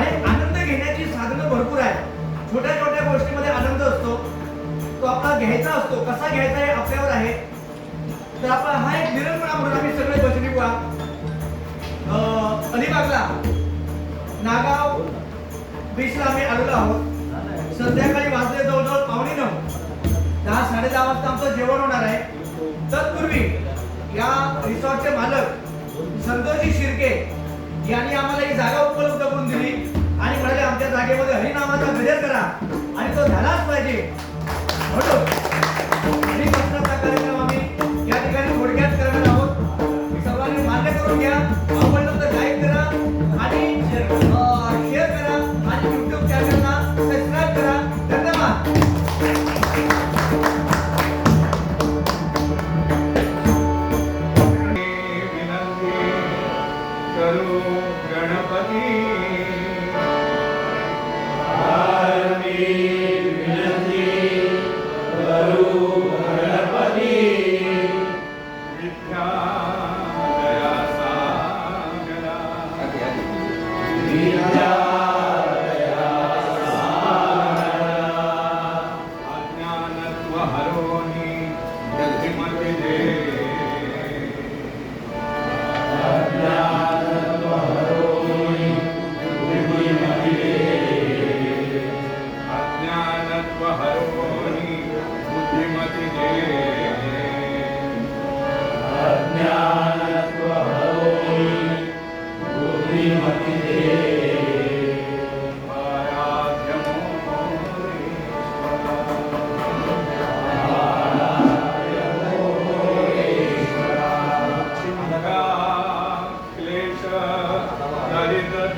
आणि आनंद घेण्याची साधनं भरपूर आहेत. छोट्या छोट्या गोष्टीमध्ये आनंद असतो. तो आपला घ्यायचा असतो. कसा घ्यायचा हे आपल्यावर आहे. तर आपला हा एक निरंपणा म्हणून आम्ही सगळे बसली बुवा. अलिबागला नागाव बीचला आम्ही आलेलो आहोत. संध्याकाळी वाजले जवळजवळ पावणे नऊ. दहा साडे दहा वाजता आमचं जेवण होणार आहे. तत्पूर्वी या रिसॉर्टचे मालक संतोषी शिर्के यांनी आम्हाला ही जागा उपलब्ध करून जागेमध्ये हरिनामाचा गजर करा. आणि तो झालाच पाहिजे. म्हणून हरिभक्ताचा कार्यक्रम आम्ही या ठिकाणी थोडक्यात करणार आहोत. सर्वांनी मान्य करून घ्या. आपण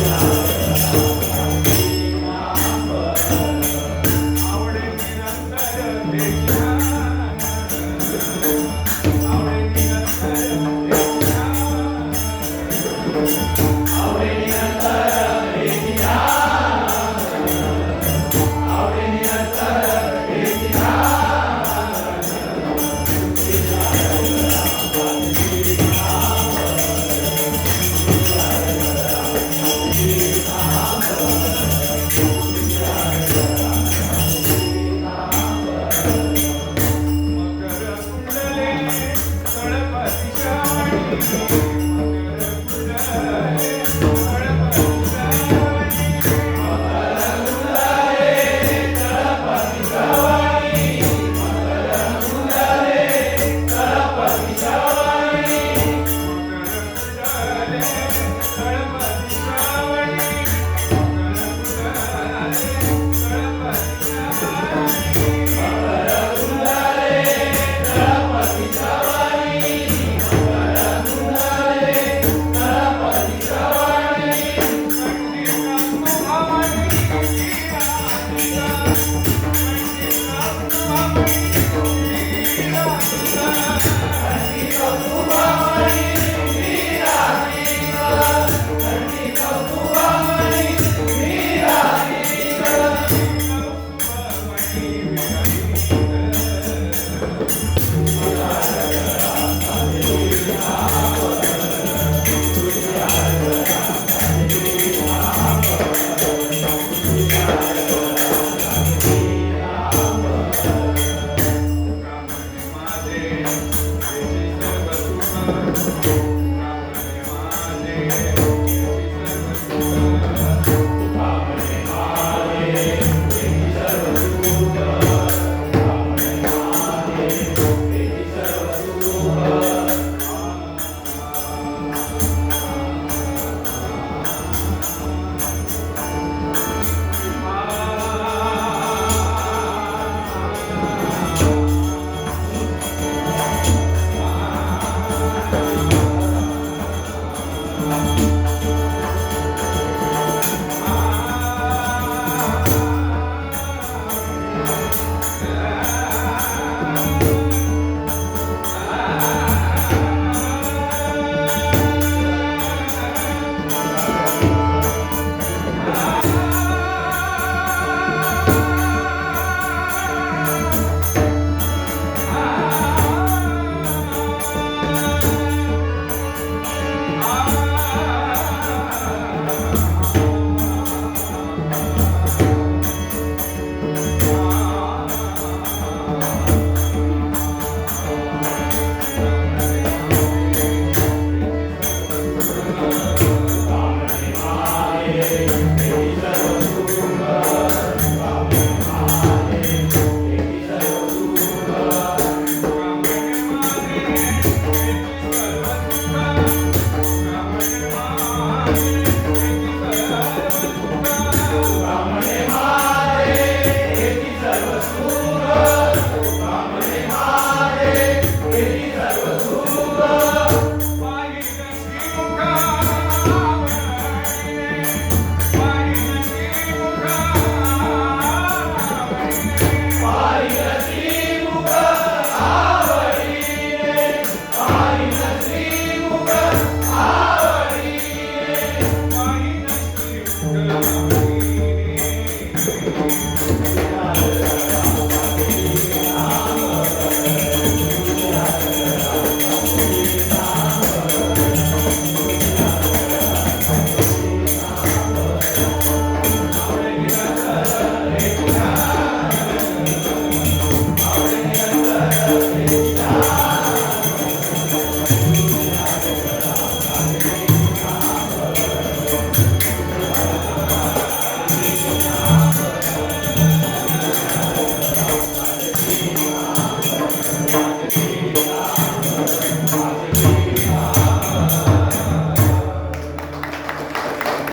家。